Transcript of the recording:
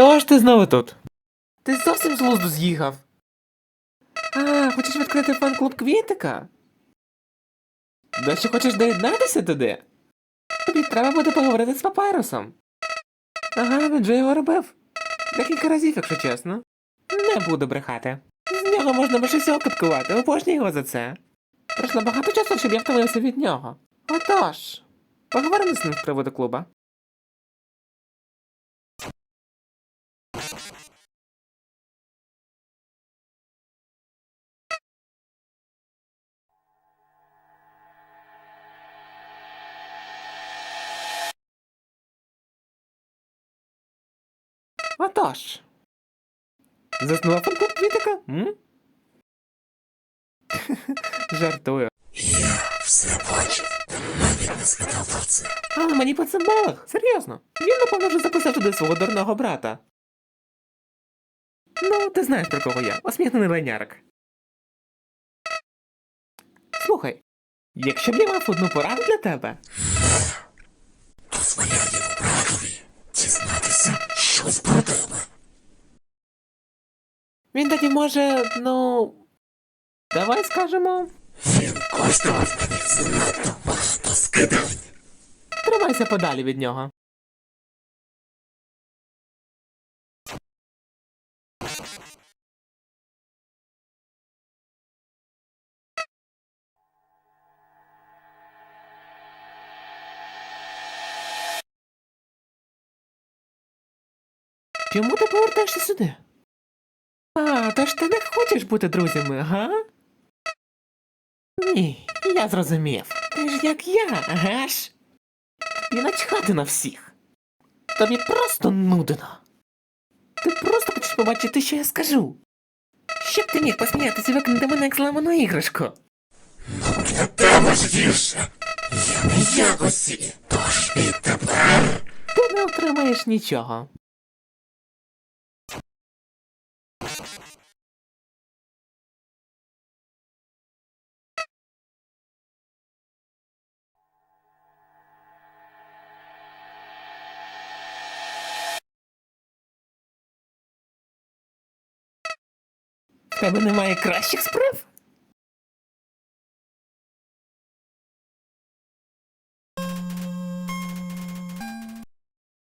Тож ти знову тут. Ти зовсім з глузду з'їхав. А, хочеш відкрити фан-клуб Квітика? Далі хочеш доєднатися туди? Тобі треба буде поговорити з папайрусом. Ага, він же його робив. Декілька разів, якщо чесно. Не буду брехати. З нього можна більше всього кипкувати, обожнюю його за це. Пройшло багато часу, щоб я втомився від нього. Отож, поговоримо з ним з приводу клуба. Отож. Заснула фанклуб Квітика? М? Жартую. Все бачив, навіть не згадав про це. Але мені по це мах. Серйозно. Він, напевно, вже записав туди свого дурного брата. Ну, ти знаєш про кого я, осміхнений лайнярик. Слухай, якщо б я мав одну пораду для тебе, дізнатися щось про він тоді може, ну. Давай скажемо, Він коштував мені занадто багато скидань. тримайся подалі від нього. Чому ти повертаєшся сюди? А, тож ти не хочеш бути друзями, га? Ні, я зрозумів. Ти ж як я, ага ж? І начхати на всіх. Тобі просто нудно. Ти просто хочеш побачити, що я скажу. Щоб ти міг посміятися викинути мене як зламану іграшку. Ну для тебе ж гірше. Я не якості, тож відтепер Ти не отримаєш нічого. Тебе немає кращих справ?